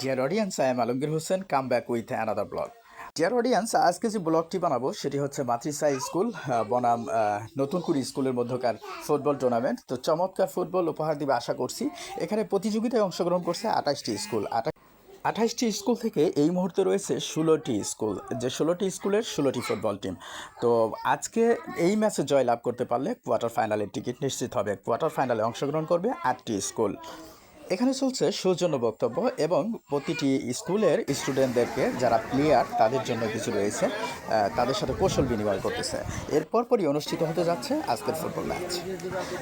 Dear audience I am Alamgir Hossain come back with another blog dear audience আজকে যে ব্লগটি বানাবো, সেটি হচ্ছে মাতৃসা স্কুল বনাম নতুনকুড়ি স্কুলের মধ্যকার ফুটবল টুর্নামেন্ট তো চমৎকার ফুটবল উপহার দিবে আশা করছি। এখানে প্রতিযোগিতায় অংশগ্রহণ করছে আঠাশটি স্কুল। আঠা আঠাশটি স্কুল থেকে এই মুহূর্তে রয়েছে ষোলোটি স্কুল। যে ষোলোটি স্কুলের ষোলোটি ফুটবল টিম তো আজকে এই ম্যাচে জয় লাভ করতে পারলে কোয়ার্টার ফাইনালের টিকিট নিশ্চিত হবে। কোয়ার্টার ফাইনালে অংশগ্রহণ করবে আটটি স্কুল। এখানে চলছে সৌজন্য বক্তব্য এবং প্রতিটি স্কুলের স্টুডেন্টদেরকে যারা প্লেয়ার, তাদের জন্য কিছু রয়েছে তাদের সাথে কৌশল বিনিময় করতেছে। এর পরপরই অনুষ্ঠিত হতে যাচ্ছে আজকের ফুটবল ম্যাচ।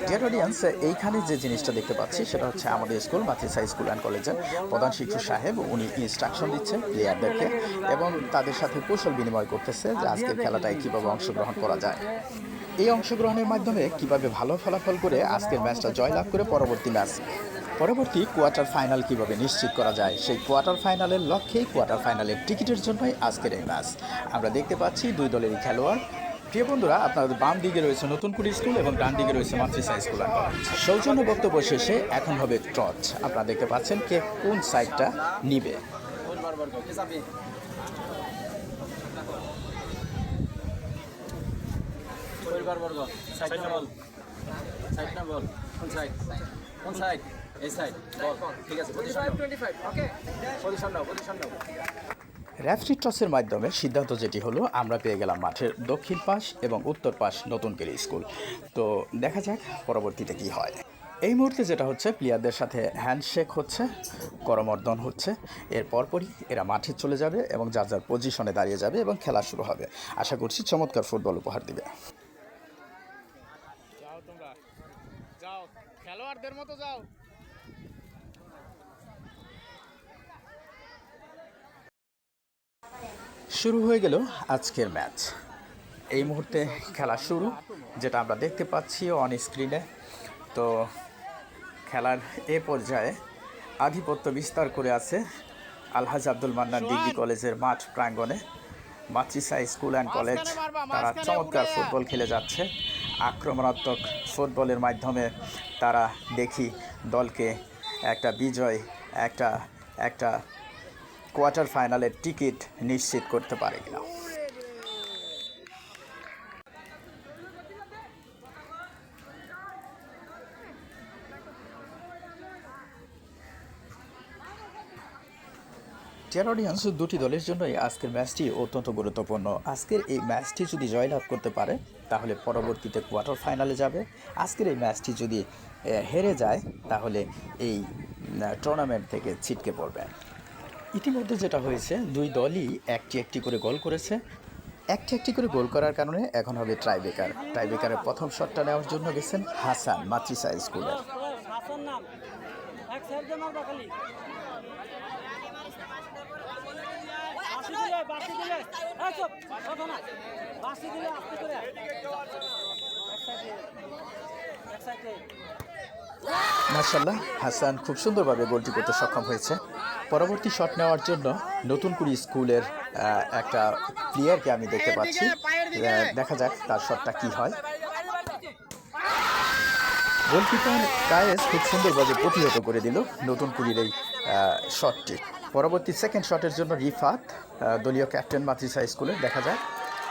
ডিয়ার অডিয়েন্স এইখানে যে জিনিসটা দেখতে পাচ্ছি, সেটা হচ্ছে আমাদের স্কুল মাতৃসা স্কুল অ্যান্ড কলেজের প্রধান শিক্ষক সাহেব, উনি ইনস্ট্রাকশন দিচ্ছেন প্লেয়ারদেরকে এবং তাদের সাথে কৌশল বিনিময় করতেছে যে আজকের খেলাটায় কীভাবে অংশগ্রহণ করা যায়। এই অংশগ্রহণের মাধ্যমে কীভাবে ভালো ফলাফল করে আজকের ম্যাচটা জয়লাভ করে পরবর্তী ম্যাচ পরবর্তী কোয়ার্টার ফাইনাল কীভাবে নিশ্চিত করা যায়? সেই কোয়ার্টার ফাইনালের লক্ষ্যেই কোয়ার্টার ফাইনালের টিকিটের জন্যই আজকের এই ম্যাচ। আমরা দেখতে পাচ্ছি দুই দলেরই খেলোয়াড়। প্রিয় বন্ধুরা, আপনাদের বাম দিকে রয়েছে নতুনকুড়ি স্কুল এবং ডান দিকে রয়েছে মাতৃসা স্কুল। সৌজন্য বক্তব্য শেষে এখন হবে টচ আপনারা দেখতে পাচ্ছেন কে কোন সাইডটা নিবে। বল। সাইড বল। কোন সাইড? কোন সাইড? এই সাইড ঠিক আছে position position now position now. Referee টসের মাধ্যমে সিদ্ধান্ত যেটি হলো আমরা পেয়ে গেলাম মাঠের দক্ষিণ পাশ এবং উত্তর পাশ নতুন কেরি স্কুল। তো দেখা যাক পরবর্তীতে কি হয়। এই মুহূর্তে যেটা হচ্ছে প্লেয়ারদের সাথে হ্যান্ডশেক হচ্ছে করমর্দন হচ্ছে। এর পরপরই এরা মাঠে চলে যাবে এবং যার যার পজিশনে দাঁড়িয়ে যাবে এবং খেলা শুরু হবে। আশা করছি চমৎকার ফুটবল উপহার দিবে। যাও তোমরা। যাও খেলোয়াড়দের মতো যাও। শুরু হয়ে গেল আজকের ম্যাচ। এই মুহূর্তে খেলা শুরু যেটা আমরা দেখতে পাচ্ছি অন স্ক্রিনে তো খেলার এ পর্যায়ে আধিপত্য বিস্তার করে আছে আলহাজ আব্দুল মান্নান ডিগ্রি কলেজের মাঠ প্রাঙ্গণে। মাতৃসা স্কুল অ্যান্ড কলেজ তারা চমৎকার ফুটবল খেলে যাচ্ছে। আক্রমণাত্মক ফুটবলের মাধ্যমে তারা দেখি দলকে একটা বিজয় একটা একটা কোয়ার্টার ফাইনালের টিকিট নিশ্চিত করতে পারে কিনা। ডিয়ার অডিয়েন্স দুটি দলের জন্যই আজকের ম্যাচটি অত্যন্ত গুরুত্বপূর্ণ। আজকের এই ম্যাচটি যদি জয়লাভ করতে পারে, তাহলে পরবর্তীতে কোয়ার্টার ফাইনালে যাবে। আজকের এই ম্যাচটি যদি হেরে যায়, তাহলে এই টুর্নামেন্ট থেকে ছিটকে পড়বে। ইতিমধ্যে যেটা হয়েছে, দুই দলই একটি একটি করে গোল করেছে। একটি একটি করে গোল করার কারণে এখন হবে ট্রাইবেকার ট্রাইবেকারের প্রথম শটটা নেওয়ার জন্য গেছেন হাসান মাতৃসা স্কুলের। মার্শাল্লাহ হাসান খুব সুন্দরভাবে গোলটি করতে সক্ষম হয়েছে। পরবর্তী শট নেওয়ার জন্য নতুন কুড়ি স্কুলের একটা প্লেয়ারকে আমি দেখতে পাচ্ছি। দেখা যাক তার শটটা কি হয়। গোলকিপার কায়েস খুব সুন্দরভাবে প্রতিহত করে দিল নতুন কুড়ির এই শটটি পরবর্তী সেকেন্ড শটের জন্য রিফাত দলীয় ক্যাপ্টেন মাতৃসা স্কুলে, দেখা যায়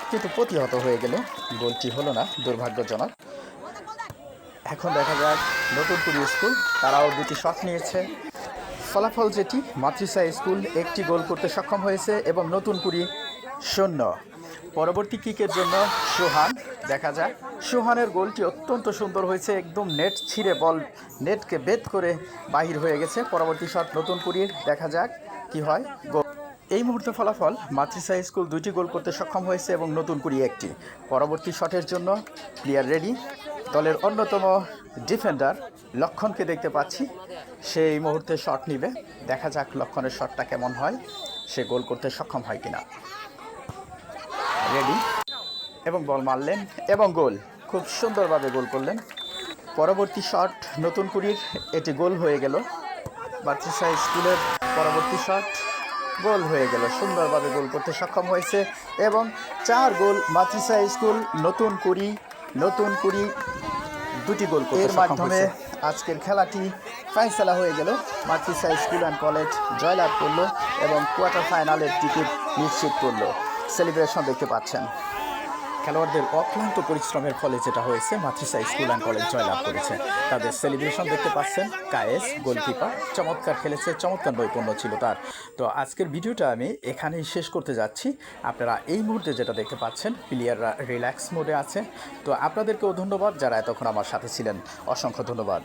কিন্তু প্রতিহত হয়ে গেল গোলটি হলো না, দুর্ভাগ্যজনক। এখন দেখা যাক নতুন কুড়ি স্কুল, তারাও দুটি শট নিয়েছে। ফলাফল যেটি মাতৃসা স্কুল একটি গোল করতে সক্ষম হয়েছে এবং নতুন কুড়ি শূন্য। পরবর্তী কিকের জন্য সোহান, দেখা যাক। সোহানের গোলটি অত্যন্ত সুন্দর হয়েছে, একদম নেট ছিঁড়ে বল, নেটকে বেদ করে বাহির হয়ে গেছে। পরবর্তী শট নতুন কুড়ির, দেখা যাক কি হয়। গোল এই মুহূর্তে ফলাফল মাতৃসা স্কুল দুইটি গোল করতে সক্ষম হয়েছে এবং নতুন কুড়ি একটি। পরবর্তী শটের জন্য প্লেয়ার রেডি। দলের অন্যতম ডিফেন্ডার লক্ষণকে দেখতে পাচ্ছি। সে এই মুহূর্তে শট নিবে। দেখা যাক লক্ষণের শটটা কেমন হয়। সে গোল করতে সক্ষম হয় কিনা। রেডি এবং বল মারলেন এবং গোল। খুব সুন্দরভাবে গোল করলেন। পরবর্তী শট নতুন কুড়ির, এটি গোল হয়ে গেল। মাতৃসা স্কুলের পরবর্তী শট গোল হয়ে গেল। সুন্দরভাবে গোল করতে সক্ষম হয়েছে এবং চার গোল মাতৃসা স্কুল, নতুন কুড়ি নতুন কুড়ি দুটি গোল এর মাধ্যমে আজকের খেলাটি ফাইনসেলা হয়ে গেল। মাতৃসা স্কুল অ্যান্ড কলেজ জয়লাভ করল এবং কোয়ার্টার ফাইনালের টিকিট নিশ্চিত করল। সেলিব্রেশন দেখতে পাচ্ছেন। খেলোয়াড়দের অক্লান্ত পরিশ্রমের ফলে যেটা হয়েছে মাতৃসা স্কুল অ্যান্ড কলেজ জয়লাভ করেছে। তাদের সেলিব্রেশন দেখতে পাচ্ছেন, কায়েস, গোলকিপার, চমৎকার খেলেছে, চমৎকার নৈপুণ্য ছিল তার। তো আজকের ভিডিওটা আমি এখানেই শেষ করতে যাচ্ছি। আপনারা এই মুহূর্তে যেটা দেখতে পাচ্ছেন প্লেয়াররা রিল্যাক্স মোডে আছে তো আপনাদেরকেও ধন্যবাদ যারা এতক্ষণ আমার সাথে ছিলেন। অসংখ্য ধন্যবাদ।